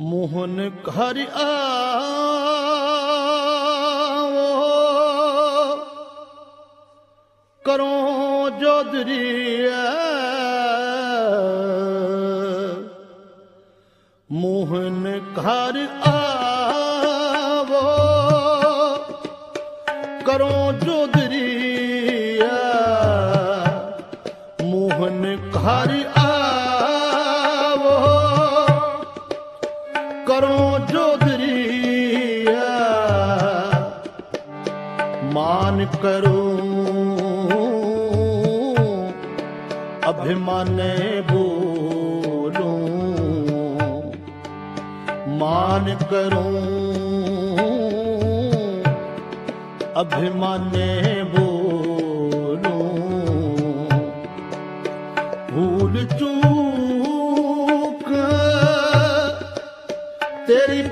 ਮੋਹਨ ਘਰ ਆਵੋ। ਕਰੋ ਜੋਦਰੀਐ ਮੋਹਨ ਘਰ ਆਵੋ। ਕਰੋ ਜੋਦਰੀਐ ਮੋਹਨ ਘਰ ਮਾਨ ਕਰੋ। ਅਭਿਮਾਨੇ ਬੋਲੋ। ਮਾਨ ਕਰੋ। ਅਭਿਮਾਨੇ ਬੋਲੋ। ਭੂਲ ਚੂਕ ਤੇਰੀ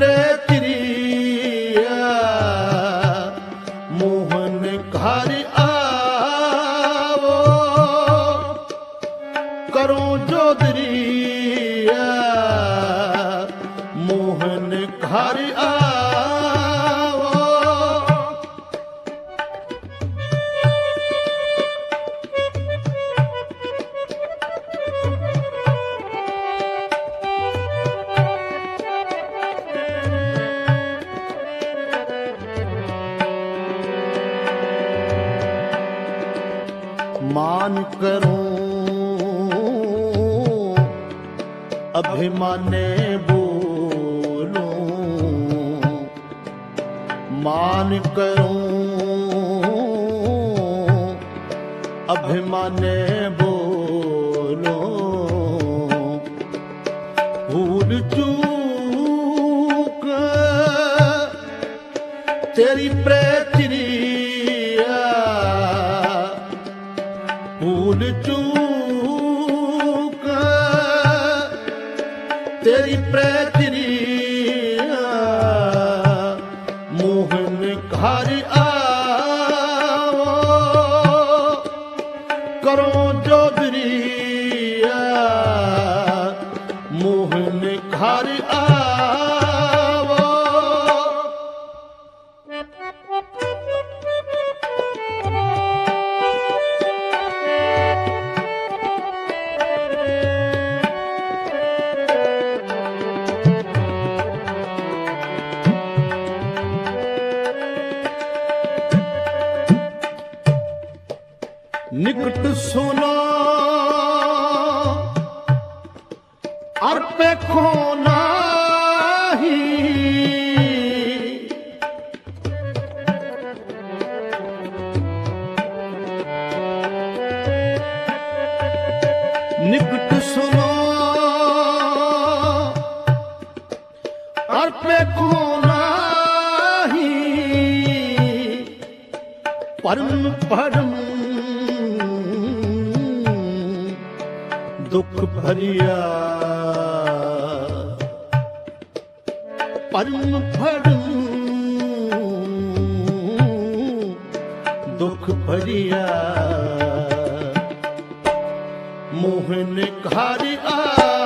ਤੇਰੀ ਕਰੋ। ਅਭਿਮਾਨੇ ਬੋਲੋ। ਮਾਨ ਕਰੋ। ਅਭਿਮਾਨੇ ਬੋਲੋ। ਭੂਲ ਚੂਕ ਤੇਰੀ ਪ੍ਰੇਮ ਭੂਲ ਚੂਕ। ਤੇਰੀ ਪ੍ਰਚਰੀਆ ਅਰਪੇ ਖੋ ਨਾਹੀ। ਨਿਕਟ ਸੁਨਾ। ਅਰਪੇ ਖੋ ਨਾਹੀ। ਪਰਮ ਪਰਮ ਦੁੱਖ ਭਰਿਆ। ਪਰਮ ਪਰਮ ਦੁੱਖ ਭਰਿਆ। ਮੋਹਨ ਘਰ ਆਵੋ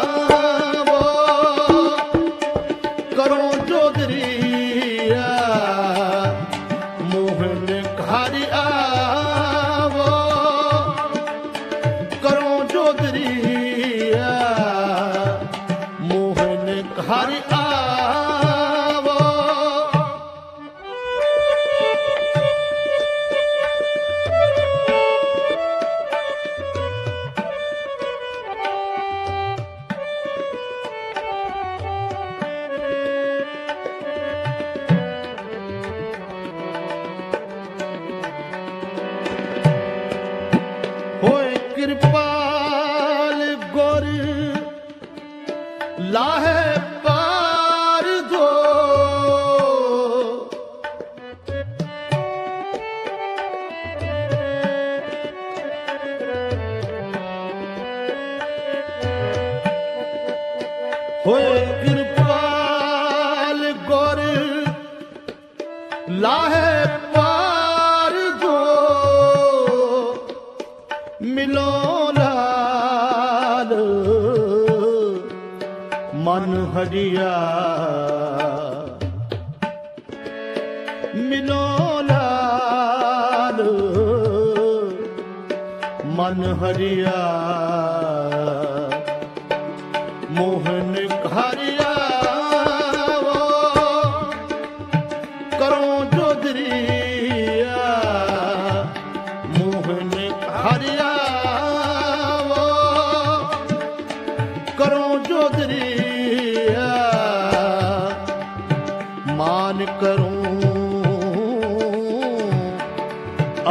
ਹੋਏ ਕਿਰਪਾਲ ਗੁਰ ਲਾਹੇ ਪਾਰ ਜੋ ਮਿਲੋ ਲਾਲ। ਮਨ ਲਾਲ। ਮਨ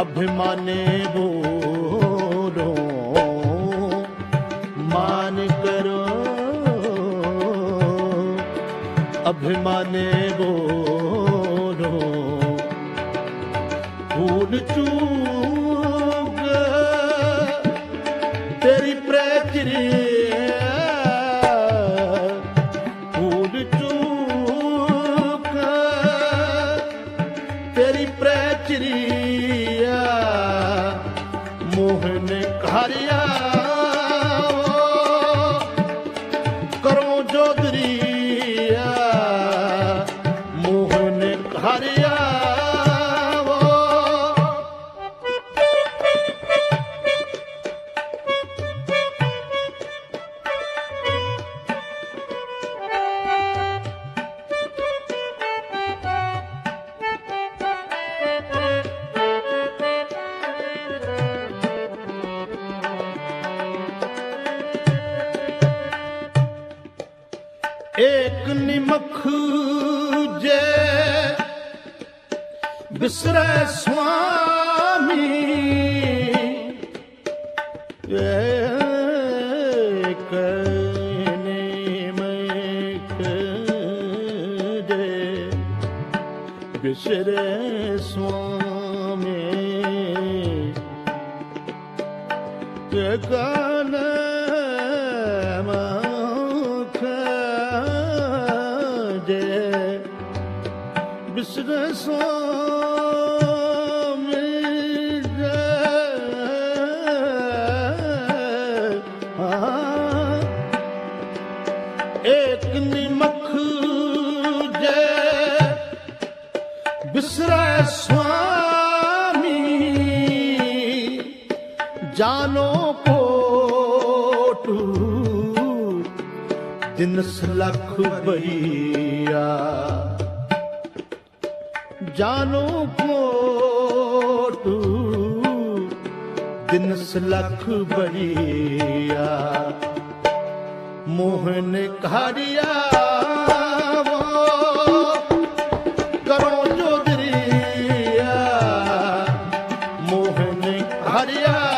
ਅਭਿਮਾਨੇ ਬੋਲੋ ਮਾਨ ਕਰੋ ਅਭਿਮਾਨੇ ਬੋਲੋ ਭੂਲ ਚੂਕ ਮੋਹਨ ਹਰਿਆ ਏਕ ਜੇ ਬਿਸਰੈ ਸੁਆਮੀ। ਏਕ ਨਿਮਖ ਸੁਆਮੀ। ਤੇ ਗਨ ਦਿਨਸ ਲਖ ਬਈਆ ਜਾਨੋ ਕੋਟੂ ਦਿਨਸ ਲਖ ਬਈਆ ਮੋਹਨ ਘਾੜਿਆ ਕਰੋ ਜੋਦਰੀਆ ਮੋਹਨ ਹਰਿਆ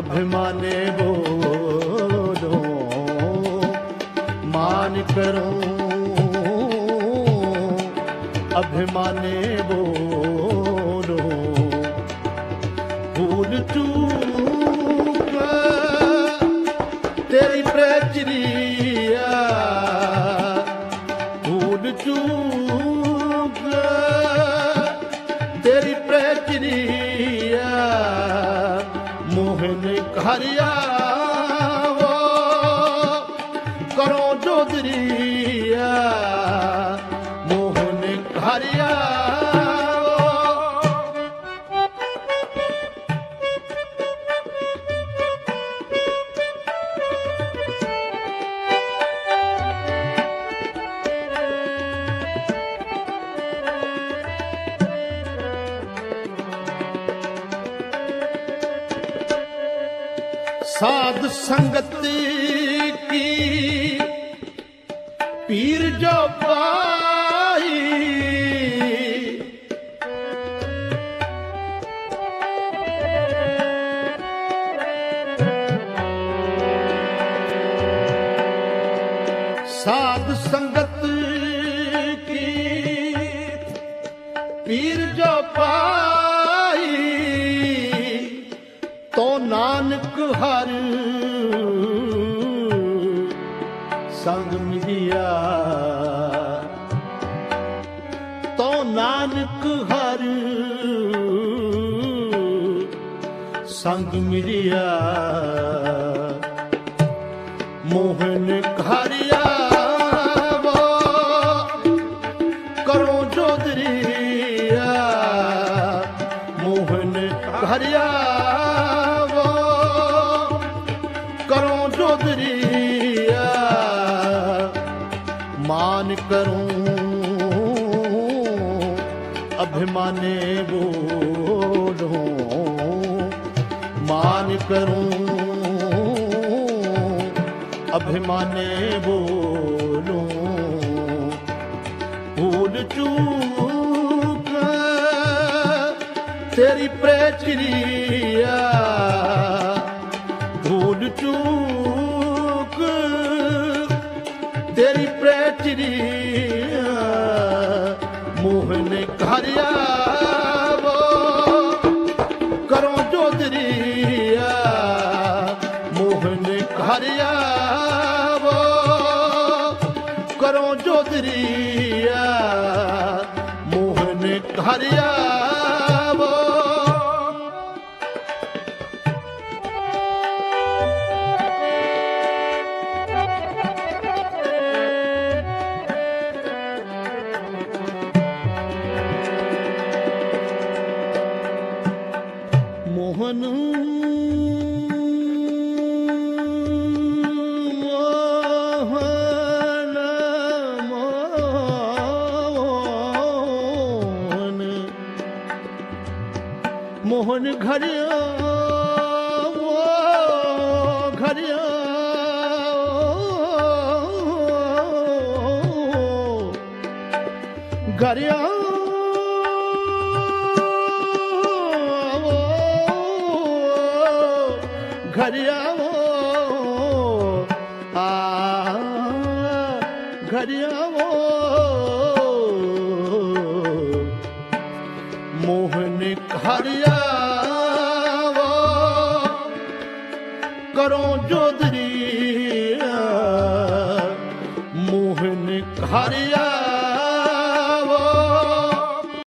ਅਭਿਮਾਨੇ ਬੋਲੋ ਮਾਨ ਕਰੋ ਅਭਿਮਾਨੇ ਹਰਿਆ ਮੋਹਨ ਸਾਧ ਸੰਗਤ ਕੀ ਪੀਰ ਜੋ ਪਾਈ ਤੋ ਨਾਨਕ ਹਰ ਸੰਗ ਮਿਲਿਆ। ਤੋ ਨਾਨਕ ਹਰ ਸੰਗ ਮਿਲਿਆ। ਮੋਹਨ ਅਭਿਮਾਨੇ ਬੋਲੂੰ। ਮਾਨ ਕਰੂੰ, ਅਭਿਮਾਨੇ ਬੋਲੂੰ। ਭੂਲ ਚੂਕ ਤੇਰੀ ਪ੍ਰੇਚਰੀਆ ਭੂਲ ਚੂਕ ਤੇਰੀ ਪ੍ਰੇਚਰੀਆ ਮੋਹਨ ਘਰਿਆ ਘਰਿਆ ਵੋ। ਕਰੋ ਜੋਦਰੀਆ ਮੋਹਨ ਘਰਿਆ। ਮੋਹਨ ਘਰਿਆ ਘਰਿਆ ਘਰਿਆ ਘਰਿਆ ਆ ਘਰਿਆ ਮੋਹਨ